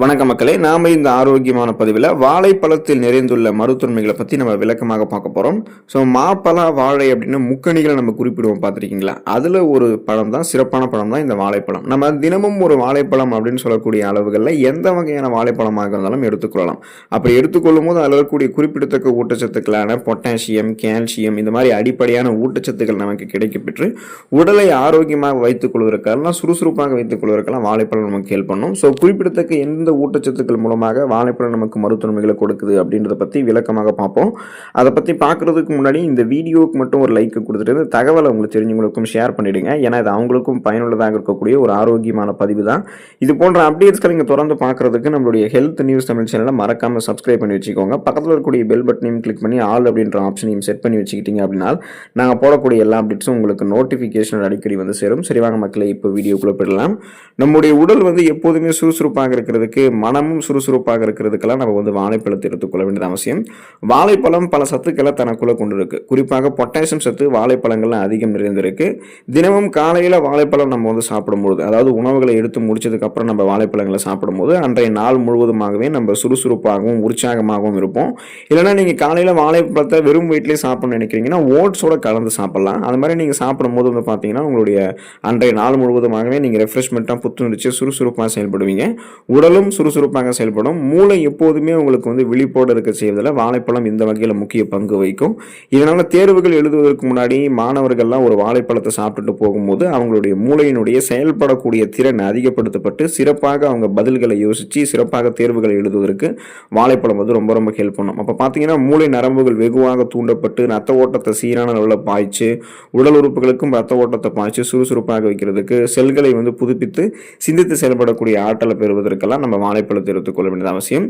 வணக்க மக்களே நாம இந்த ஆரோக்கியமான பதிவில் வாழைப்பழத்தில் நிறைந்துள்ள மருத்துவமைகளை பற்றி நம்ம விளக்கமாக பார்க்க போகிறோம் ஸோ மாப்பழ வாழை அப்படின்னு முக்கணிகளை நம்ம குறிப்பிடுவோம் பார்த்துருக்கீங்களா? அதில் ஒரு பழம் தான் சிறப்பான பழம் தான் இந்த வாழைப்பழம். நம்ம தினமும் ஒரு வாழைப்பழம் அப்படின்னு சொல்லக்கூடிய அளவுகளில் எந்த வகையான வாழைப்பழமாக இருந்தாலும் எடுத்துக்கொள்ளலாம். அப்படி எடுத்துக்கொள்ளும் போது அதில் இருக்கக்கூடிய குறிப்பிடத்தக்க ஊட்டச்சத்துக்களான பொட்டாசியம் கால்சியம் இந்த மாதிரி அடிப்படையான ஊட்டச்சத்துக்கள் நமக்கு கிடைக்கப்பெற்று உடலை ஆரோக்கியமாக வைத்துக் கொள்வதற்கெல்லாம் சுறுசுறுப்பாக வைத்துக் கொள்வதற்கெல்லாம் வாழைப்பழம் நமக்கு ஹெல்ப் பண்ணும். ஸோ குறிப்பிடத்தக்க எந்த ஊட்டச்சத்துக்கள் மூலமாக வாழைப்பழம் நமக்கு மருத்துவமைகளை கொடுக்குது அப்படின்றத பற்றி விளக்கமாக பார்ப்போம். அதை பற்றி பார்க்குறதுக்கு முன்னாடி இந்த வீடியோவுக்கு மட்டும் ஒரு லைக் கொடுத்துட்டு இந்த தகவலை உங்களுக்கு தெரிஞ்சவங்களுக்கும் ஷேர் பண்ணிவிடுங்க ஏன்னா இது அவங்களுக்கும் பயனுள்ளதாக இருக்கக்கூடிய ஒரு ஆரோக்கியமான பதிவு தான். இது போன்ற அப்டேட்ஸ்களை நீங்கள் தொடர்ந்து பார்க்குறதுக்கு நம்மளுடைய ஹெல்த் நியூஸ் தமிழ் சேனலை மறக்காமல் சப்ஸ்கிரைப் பண்ணி வச்சுக்கோங்க. பக்கத்தில் இருக்கக்கூடிய பெல் பட்டனையும் கிளிக் பண்ணி ஆல் அப்படின்ற ஆப்ஷனையும் செட் பண்ணி வச்சுக்கிட்டீங்க அப்படின்னா நாங்கள் போடக்கூடிய எல்லா அப்டேட்ஸும் உங்களுக்கு நோட்டிஃபிகேஷன் அடிக்கடி வந்து சேரும். சரிவாங்க மக்களை இப்போ வீடியோக்குள்ளே போயிடலாம். நம்முடைய உடல் வந்து எப்போதுமே சுறுசுறுப்பாக இருக்கிறதுக்கு மனமும் சுறுசுறுப்பாக இருக்கிறதுக்கெல்லாம் நம்ம வந்து வாழைப்பழத்தை எடுத்துக்கொள்ள வேண்டியது அவசியம். வாழைப்பழம் பல சத்துக்களை தனக்குள்ளே கொண்டிருக்கு குறிப்பாக பொட்டாசியம் சத்து வாழைப்பழங்கள்லாம் அதிகம் நிறைந்திருக்கு. தினமும் காலையில் வாழைப்பழம் நம்ம வந்து சாப்பிடும்போது அதாவது உணவுகளை எடுத்து முடிச்சதுக்கப்புறம் நம்ம வாழைப்பழங்களை சாப்பிடும்போது அன்றைய நாள் முழுவதுமாகவே நம்ம சுறுசுறுப்பாகவும் உற்சாகமாகவும் இருப்போம். இல்லைன்னா நீங்கள் காலையில் வாழைப்பழத்தை வெறும் வீட்டிலே சாப்பிடணும்னு நினைக்கிறீங்கன்னா ஓட்ஸோட கலந்து சாப்பிடலாம். அது மாதிரி நீங்கள் சாப்பிடும்போது வந்து பார்த்தீங்கன்னா உங்களுடைய அன்றைய நாள் முழுவதுமாகவே நீங்கள் ரெஃப்ரெஷ்மெண்ட்டாக புத்துணர்ச்சி சுறுசுறுப்பாக செயல்படுவீங்க. உடலும் சுறுசுறுப்பாக செயல்படும். மூளை எப்போதுமே உங்களுக்கு வந்து விழிப்போடு இருக்க செய்வதில் வாழைப்பழம் இந்த வகையில் முக்கிய பங்கு வைக்கும் இதனால் தேர்வுகள் எழுதுவதற்கு முன்னாடி மாணவர்கள்லாம் ஒரு வாழைப்பழத்தை சாப்பிட்டுட்டு போகும்போது அவங்களுடைய மூளையினுடைய செயல்படக்கூடிய திறன் அதிகப்படுத்தப்பட்டு சிறப்பாக அவங்க பதில்களை யோசித்து சிறப்பாக தேர்வுகளை எழுதுவதற்கு வாழைப்பழம் வந்து ரொம்ப ரொம்ப ஹெல்ப் பண்ணும். அப்போ பார்த்தீங்கன்னா மூளை நரம்புகள் வெகுவாக தூண்டப்பட்டு ரத்த ஓட்டத்தை சீரான அளவில் பாய்ச்சி உடல் உறுப்புகளுக்கும் ரத்த ஓட்டத்தை பாய்ச்சி சுறுசுறுப்பாக வைக்கிறதுக்கு செல்களை வந்து புதுப்பித்து சிந்தித்து செயல்படக்கூடிய ஆற்றலை பெறுவதற்கெல்லாம் நம்ம நம்ம வாழைப்பழத்தை எடுத்துக்கொள்ள வேண்டியது அவசியம்.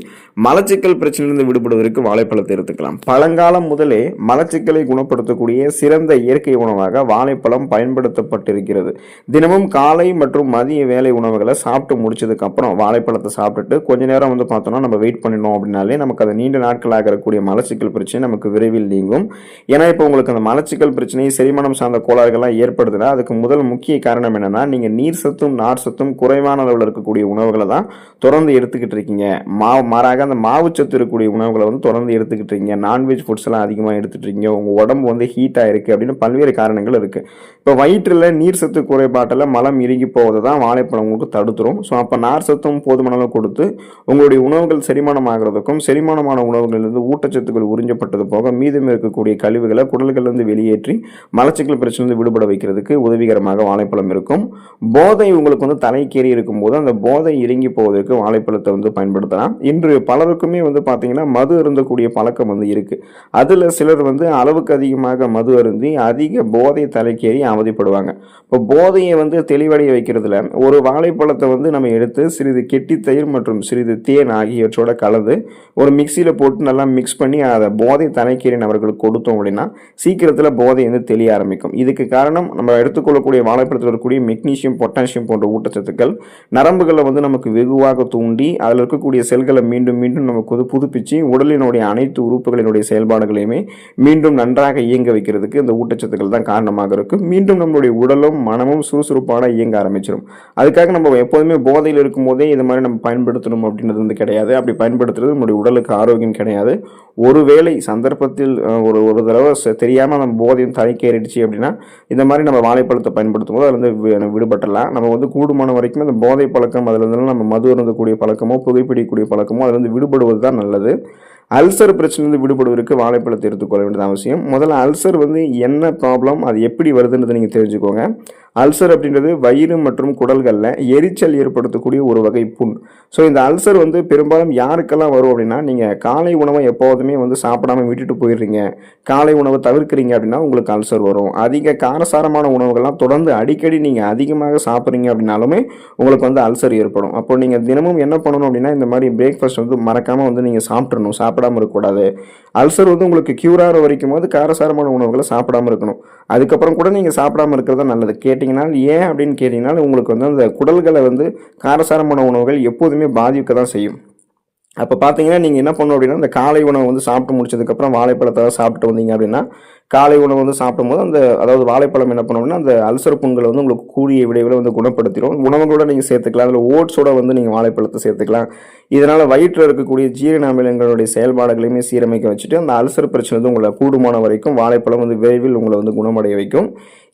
மலச்சிக்கல் பிரச்சனையிலிருந்து விடுபடுவதற்கு வாழைப்பழத்தை எடுத்துக்கலாம். பழங்காலம் முதலே மலச்சிக்கலை குணப்படுத்தக்கூடிய சிறந்த இயற்கை உணவாக வாழைப்பழம் பயன்படுத்தப்பட்டிருக்கிறது. தினமும் காலை மற்றும் மதிய வேலை உணவுகளை சாப்பிட்டு முடிச்சதுக்கு அப்புறம் வாழைப்பழத்தை சாப்பிட்டுட்டு கொஞ்ச நேரம் வந்து பார்த்தோம்னா நம்ம வெயிட் பண்ணினோம் அப்படின்னாலே நமக்கு அது நீண்ட நாட்களாக இருக்கக்கூடிய மலச்சிக்கல் பிரச்சனை நமக்கு விரைவில் நீங்கும். ஏன்னா இப்போ உங்களுக்கு அந்த மலச்சிக்கல் பிரச்சனை செரிமானம் சார்ந்த கோளாறுகள்லாம் ஏற்படுதுன்னா அதுக்கு முதல் முக்கிய காரணம் என்னன்னா நீங்கள் நீர் சத்தும் நார் சத்தும் குறைவான அளவில் இருக்கக்கூடிய உணவுகளை தான் தொடர்ந்து எடுத்துக்கிட்டு இருக்கீங்க. மாவு மாறாக அந்த மாவுச்சத்து இருக்கக்கூடிய உணவுகளை வந்து தொடர்ந்து எடுத்துக்கிட்டு இருக்கீங்க. நான்வெஜ் ஃபுட்ஸ் எல்லாம் அதிகமாக எடுத்துட்டு இருக்கீங்க. உங்கள் உடம்பு வந்து ஹீட் ஆயிருக்கு அப்படின்னு பல்வேறு காரணங்கள் இருக்கு. இப்போ வயிற்றில் நீர் சத்து குறைபாட்டில் மலம் இறுகி போவதை தான் வாழைப்பழம் உங்களுக்கு தடுத்துரும். ஸோ அப்போ நார் சத்தும் போதுமான கொடுத்து உங்களுடைய உணவுகள் செரிமானம் ஆகிறதுக்கும் செரிமானமான உணவுகளிலிருந்து ஊட்டச்சத்துக்கள் உறிஞ்சப்பட்டது போக மீதம் இருக்கக்கூடிய கழிவுகளை குடல்களிலிருந்து வெளியேற்றி மலச்சிக்கல் பிரச்சனை விடுபட வைக்கிறதுக்கு உதவிகரமாக வாழைப்பழம் இருக்கும். போதை உங்களுக்கு வந்து தலைக்கேறி இருக்கும்போது அந்த போதை இறங்கி போவதற்கு வாழைப்பழத்தை வந்து பயன்படுத்தலாம். இன்று பலருக்குமே வந்து பார்த்தீங்கன்னா மது அருந்தக்கூடிய பழக்கம் வந்து இருக்குது அதில் சிலர் வந்து அளவுக்கு அதிகமாக மது அருந்தி அதிக போதை தலைக்கேறி அவதிப்படுவாங்க. இப்போ போதையை வந்து தெளிவடைய வைக்கிறதுல ஒரு வாழைப்பழத்தை வந்து நம்ம எடுத்து சிறிது கெட்டி தயிர் மற்றும் சிறிது தேன் ஆகியவற்றோட கலந்து ஒரு மிக்சியில் போட்டு நல்லா மிக்ஸ் பண்ணி அதை போதை தலைக்கீரை நபர்களுக்கு கொடுத்தோம் அப்படின்னா சீக்கிரத்தில் போதை வந்து தெளிய ஆரம்பிக்கும். இதுக்கு காரணம் நம்ம எடுத்துக்கொள்ளக்கூடிய வாழைப்பழத்தில் இருக்கக்கூடிய மெக்னீஷியம் பொட்டாசியம் போன்ற ஊட்டச்சத்துக்கள் நரம்புகளை வந்து நமக்கு வெகுவாக தூண்டி அதில் இருக்கக்கூடிய செல்களை மீண்டும் மீண்டும் நமக்கு வந்து புதுப்பிச்சு உடலினுடைய அனைத்து உறுப்புகளினுடைய செயல்பாடுகளையுமே மீண்டும் நன்றாக இயங்க வைக்கிறதுக்கு இந்த ஊட்டச்சத்துக்கள் தான் காரணமாக இருக்கும். மீண்டும் நம்மளுடைய உடலும் மனமும் சுறுசுறுப்பான இயங்க ஆரம்பிச்சிடும் அதுக்காக நம்ம எப்போதுமே போதையில் இருக்கும் போதே இது மாதிரி நம்ம பயன்படுத்தணும் அப்படின்றது வந்து கிடையாது. அப்படி பயன்படுத்துறது நம்மளுடைய உடலுக்கு ஆரோக்கியம் கிடையாது. ஒருவேளை சந்தர்ப்பத்தில் ஒரு ஒரு தடவை ச- நம்ம போதையும் தலைக்கேறிடுச்சு அப்படின்னா இந்த மாதிரி நம்ம வாழைப்பழத்தை பயன்படுத்தும் போது அதுலேருந்து விடுபட்டலாம் நம்ம வந்து கூடுமான வரைக்கும் அந்த போதை பழக்கம் அதுலேருந்து நம்ம மது அருந்தக்கூடிய பழக்கமோ புகைப்பிடிக்கக்கூடிய பழக்கமோ அதுலேருந்து விடுபடுவது தான் நல்லது. அல்சர் பிரச்சனையிலிருந்து விடுபடுவதற்கு வாழைப்பழத்தை எடுத்துக்கொள்ள வேண்டியது அவசியம். முதல்ல அல்சர் வந்து என்ன ப்ராப்ளம் அது எப்படி வருதுன்றதை நீங்கள் தெரிஞ்சுக்கோங்க. அல்சர் அப்படின்றது வயிறு மற்றும் குடல்களில் எரிச்சல் ஏற்படுத்தக்கூடிய ஒரு வகை புண். ஸோ இந்த அல்சர் வந்து பெரும்பாலும் யாருக்கெல்லாம் வரும் அப்படின்னா நீங்கள் காலை உணவை எப்போதுமே வந்து சாப்பிடாம விட்டுட்டு போயிடுறீங்க. காலை உணவை தவிர்க்கிறீங்க அப்படின்னா உங்களுக்கு அல்சர் வரும். அதிக காரசாரமான உணவுகள்லாம் தொடர்ந்து அடிக்கடி நீங்கள் அதிகமாக சாப்பிட்றீங்க அப்படின்னாலுமே உங்களுக்கு வந்து அல்சர் ஏற்படும். அப்போ நீங்கள் தினமும் என்ன பண்ணணும் அப்படின்னா இந்த மாதிரி பிரேக்ஃபாஸ்ட் வந்து மறக்காமல் வந்து நீங்கள் சாப்பிட்றணும் சாப்பிடாம இருக்கக்கூடாது. அல்சர் வந்து உங்களுக்கு க்யூர் ஆகிற வரைக்கும் போது காரசாரமான உணவுகளை சாப்பிடாம இருக்கணும். அதுக்கப்புறம் கூட நீங்கள் சாப்பிடாம இருக்கிறது நல்லது. கேட்டு கேட்டிங்கன்னா ஏன் அப்படின்னு கேட்டிங்கன்னா உங்களுக்கு வந்து அந்த குடல்களை வந்து காரசாரமான உணவுகள் எப்போதுமே பாதிக்க தான் செய்யும். அப்போ பார்த்தீங்கன்னா நீங்கள் என்ன பண்ணணும் அப்படின்னா இந்த காலை உணவு வந்து சாப்பிட்டு முடிச்சதுக்கப்புறம் வாழைப்பழத்தை சாப்பிட்டு வந்தீங்க அப்படின்னா காலை உணவு வந்து சாப்பிடும்போது அந்த அதாவது வாழைப்பழம் என்ன பண்ணோம்னா அந்த அல்சர் புண்களை வந்து உங்களுக்கு கூடிய விடைவில் வந்து குணப்படுத்திடும் உணவுகளோட நீங்கள் சேர்த்துக்கலாம். அதில் ஓட்ஸோட வந்து நீங்கள் வாழைப்பழத்தை சேர்த்துக்கலாம். இதனால் வயிற்றில் இருக்கக்கூடிய ஜீரண அமிலங்களுடைய செயல்பாடுகளையுமே சீரமைக்க வச்சுட்டு அந்த அல்சர் பிரச்சனை வந்து உங்களை கூடுமான வரைக்கும் வாழைப்பழம் வந்து விரைவில் உங்களை வந்து குணமடைய வைக்கும்.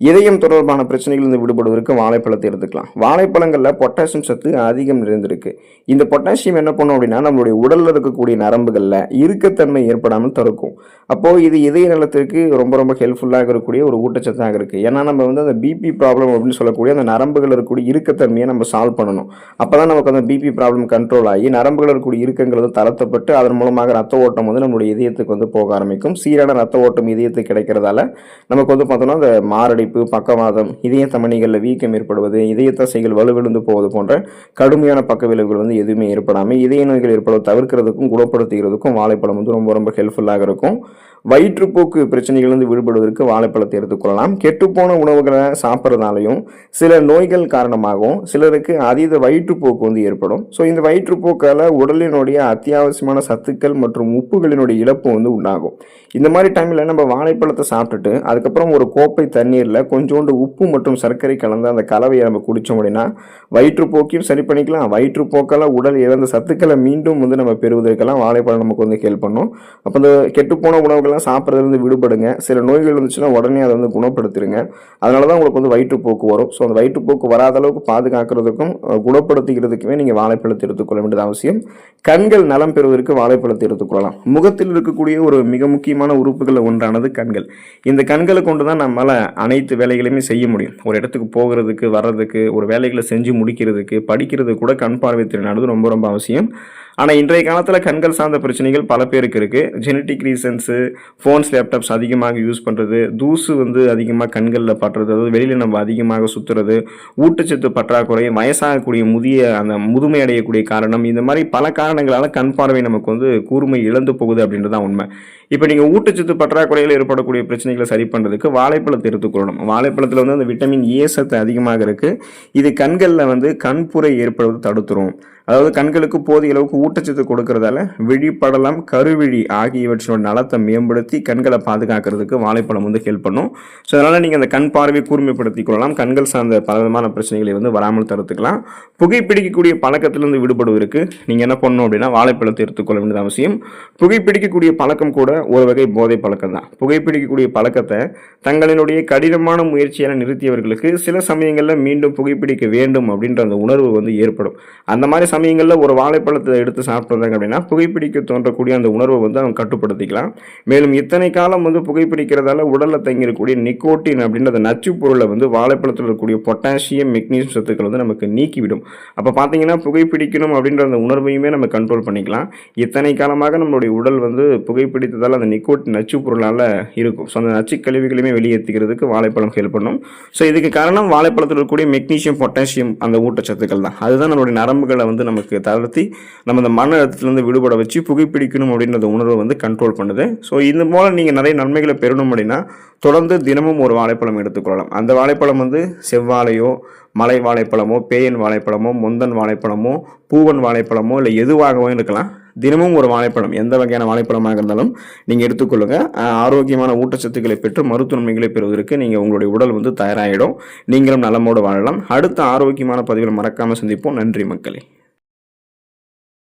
இதயம் தொடர்பான பிரச்சனைகள் இருந்து விடுபடுவதற்கு வாழைப்பழத்தை எடுத்துக்கலாம். வாழைப்பழங்களில் பொட்டாசியம் சத்து அதிகம் நிறைந்திருக்கு. இந்த பொட்டாசியம் என்ன பண்ணும் அப்படின்னா நம்மளுடைய உடலில் இருக்கக்கூடிய நரம்புகளில் இறுக்கத்தன்மை ஏற்படாமல் தடுக்கும். அப்போது இது இதய நலத்திற்கு ரொம்ப ரொம்ப ஹெல்ப்ஃபுல்லாக இருக்கக்கூடிய ஒரு ஊட்டச்சத்தாக இருக்குது ஏன்னா நம்ம வந்து அந்த பிபி ப்ராப்ளம் அப்படின்னு சொல்லக்கூடிய அந்த நரம்புகள் இருக்கக்கூடிய இறுக்கத்தன்மையை நம்ம சால்வ் பண்ணணும். அப்போ தான் நமக்கு அந்த பிபி ப்ராப்ளம் கண்ட்ரோல் ஆகி நரம்புகள் இருக்கக்கூடிய இறுக்கங்கள் வந்து தளர்த்தப்பட்டு அதன் மூலமாக ரத்த ஓட்டம் வந்து நம்மளுடைய இதயத்துக்கு வந்து போக ஆரம்பிக்கும். சீரான ரத்த ஓட்டம் இதயத்துக்கு கிடைக்கிறதால நமக்கு வந்து பார்த்தோம்னா அந்த மாரடைப்பு பக்கவாதம் இதய தமணிகளில் வீக்கம் ஏற்படுவது இதய தசைகள் வலுவிழுந்து போவது போன்ற கடுமையான பக்க விளைவுகள் வந்து எதுவுமே ஏற்படாமல் இதய நோய்கள் ஏற்படுவதை தவிர்க்கிறதுக்கும் குணப்படுத்துகிறதுக்கும் வாழைப்பழம் வந்து ரொம்ப ரொம்ப ஹெல்ப்ஃபுல்லாக இருக்கும். வயிற்றுப்போக்கு பிரச்சனைகளிலிருந்து விடுபடுவதற்கு வாழைப்பழத்தை எடுத்துக்கொள்ளலாம் கெட்டுப்போன உணவுகளை சாப்பிட்றதுனாலையும் சில நோய்கள் காரணமாகவும் சிலருக்கு அதீத வயிற்றுப்போக்கு வந்து ஏற்படும். ஸோ இந்த வயிற்றுப்போக்கால் உடலினுடைய அத்தியாவசியமான சத்துக்கள் மற்றும் உப்புகளினுடைய இழப்பு வந்து உண்டாகும். இந்த மாதிரி டைமில் நம்ம வாழைப்பழத்தை சாப்பிட்டுட்டு அதுக்கப்புறம் ஒரு கோப்பை தண்ணீரில் கொஞ்சோண்டு உப்பு மற்றும் சர்க்கரை கலந்த அந்த கலவையை நம்ம குடித்தோம் அப்படின்னா வயிற்றுப்போக்கையும் சரி பண்ணிக்கலாம். வயிற்றுப்போக்கால் உடல் இழந்த சத்துக்களை மீண்டும் வந்து நம்ம பெறுவதற்கெல்லாம் வாழைப்பழம் நமக்கு வந்து ஹெல்ப் பண்ணும். அப்போ இந்த கெட்டுப்போன உணவுகளை உணவுகள்லாம் சாப்பிட்றதுலேருந்து விடுபடுங்க. சில நோய்கள் இருந்துச்சுன்னா உடனே அதை வந்து குணப்படுத்திடுங்க. அதனால தான் உங்களுக்கு வந்து வயிற்றுப்போக்கு வரும். ஸோ அந்த வயிற்றுப்போக்கு வராத அளவுக்கு பாதுகாக்கிறதுக்கும் குணப்படுத்திக்கிறதுக்குமே நீங்கள் வாழைப்பழத்தை எடுத்துக்கொள்ள வேண்டியது அவசியம். கண்கள் நலம் பெறுவதற்கு வாழைப்பழத்தை எடுத்துக்கொள்ளலாம். முகத்தில் இருக்கக்கூடிய ஒரு மிக முக்கியமான உறுப்புகளில் ஒன்றானது கண்கள். இந்த கண்களை கொண்டு தான் நம்மளால் அனைத்து வேலைகளையுமே செய்ய முடியும். ஒரு இடத்துக்கு போகிறதுக்கு வர்றதுக்கு ஒரு வேலைகளை செஞ்சு முடிக்கிறதுக்கு படிக்கிறதுக்கு கூட கண் பார்வை திறனானது ரொம்ப ரொம்ப அவசியம். ஆனால் இன்றைய காலத்தில் கண்கள் சார்ந்த பிரச்சனைகள் பல பேருக்கு இருக்குது ஜெனட்டிக் ரீசன்ஸு ஃபோன்ஸ் லேப்டாப்ஸ் அதிகமாக யூஸ் பண்ணுறது தூசு வந்து அதிகமாக கண்களில் பட்டுறது அதாவது வெளியில் நம்ம அதிகமாக சுற்றுறது ஊட்டச்சத்து பற்றாக்குறை வயசாகக்கூடிய முதிய அந்த முதுமை அடையக்கூடிய காரணம் இந்த மாதிரி பல காரணங்களால் கண் பார்வை நமக்கு வந்து கூர்மை இழந்து போகுது அப்படின்றது தான் உண்மை. இப்போ நீங்கள் ஊட்டச்சத்து பற்றாக்குறையில் ஏற்படக்கூடிய பிரச்சனைகளை சரி பண்ணுறதுக்கு வாழைப்பழத்தை எடுத்துக்கொள்ளணும் வாழைப்பழத்தில் வந்து அந்த விட்டமின் ஏ சத்து அதிகமாக இருக்குது இது கண்களில் வந்து கண்புரை ஏற்படுவது தடுத்துரும். அதாவது கண்களுக்கு போதிய அளவுக்கு ஊட்டச்சத்து கொடுக்கறதால விழிப்படலம் கருவிழி ஆகியவற்றோட நலத்தை மேம்படுத்தி கண்களை பாதுகாக்கிறதுக்கு வாழைப்பழம் வந்து ஹெல்ப் பண்ணும். ஸோ அதனால் நீங்கள் அந்த கண் பார்வை கூர்மைப்படுத்திக் கொள்ளலாம். கண்கள் சார்ந்த பல விதமான பிரச்சனைகளை வந்து வராமல் தடுத்துக்கலாம். புகைப்பிடிக்கக்கூடிய பழக்கத்திலிருந்து விடுபடுவதற்கு நீங்கள் என்ன பண்ணணும் அப்படின்னா வாழைப்பழத்தை எடுத்துக்கொள்ள வேண்டியது அவசியம். புகைப்பிடிக்கக்கூடிய பழக்கம் கூட ஒரு வகை போதை பழக்கம் தான். புகைப்பிடிக்கக்கூடிய பழக்கத்தை தங்களினுடைய கடினமான முயற்சியான நிறுத்தியவர்களுக்கு சில சமயங்களில் மீண்டும் புகைப்பிடிக்க வேண்டும் அப்படின்ற அந்த உணர்வு வந்து ஏற்படும். அந்த மாதிரி சமயங்களில் ஒரு வாழைப்பழத்தை எடுத்து சாப்பிட்றாங்க அப்படின்னா புகைப்பிடிக்க தோன்றக்கூடிய அந்த உணர்வை வந்து அவங்க கட்டுப்படுத்திக்கலாம். மேலும் இத்தனை காலம் வந்து புகைப்பிடிக்கிறதால உடலில் தங்கியிருக்கக்கூடிய நிக்கோட்டின் அப்படின்ற நச்சு பொருளை வந்து வாழைப்பழத்தில் இருக்கக்கூடிய பொட்டாசியம் மெக்னீசியம் சத்துக்கள் வந்து நமக்கு நீக்கிவிடும். அப்போ பார்த்தீங்கன்னா புகைப்பிடிக்கணும் அப்படின்ற அந்த உணர்வையுமே நம்ம கண்ட்ரோல் பண்ணிக்கலாம். இத்தனை காலமாக நம்மளுடைய உடல் வந்து புகைப்பிடித்ததால் அந்த நிக்கோட்டின் நச்சு பொருளால் இருக்கும். ஸோ அந்த நச்சு கழிவுகளையுமே வெளியேற்றிக்கிறதுக்கு வாழைப்பழம் ஹெல்ப் பண்ணும். ஸோ இதுக்கு காரணம் வாழைப்பழத்தில் இருக்கக்கூடிய மெக்னீசியம் பொட்டாசியம் அந்த ஊட்டச்சத்துக்கள் தான். அதுதான் நம்மளுடைய நரம்புகளை வந்து நமக்கு தளர்த்தி நம்ம அந்த மன அழுத்தத்திலிருந்து விடுபட வச்சு புகைப்பிடிக்கணும் அப்படின்ற உணர்வை வந்து கண்ட்ரோல் பண்ணுது. ஸோ இந்த மூலம் நீங்கள் நிறைய நன்மைகளை பெறணும் அப்படின்னா தொடர்ந்து தினமும் ஒரு வாழைப்பழம் எடுத்துக்கொள்ளலாம். அந்த வாழைப்பழம் வந்து செவ்வாழையோ மலை வாழைப்பழமோ பேயன் வாழைப்பழமோ முந்தன் வாழைப்பழமோ பூவன் வாழைப்பழமோ இல்லை எதுவாகவும் இருக்கலாம். தினமும் ஒரு வாழைப்பழம் எந்த வகையான வாழைப்பழமாக இருந்தாலும் நீங்கள் எடுத்துக்கொள்ளுங்கள் ஆரோக்கியமான ஊட்டச்சத்துக்களை பெற்று மருத்துவ நன்மைகளை பெறுவதற்கு நீங்கள் உங்களுடைய உடல் வந்து தயாராகிடும் நீங்களும் நலமோடு வாழலாம். அடுத்த ஆரோக்கியமான பதிவில் மறக்காமல் சந்திப்போம். நன்றி மக்களே.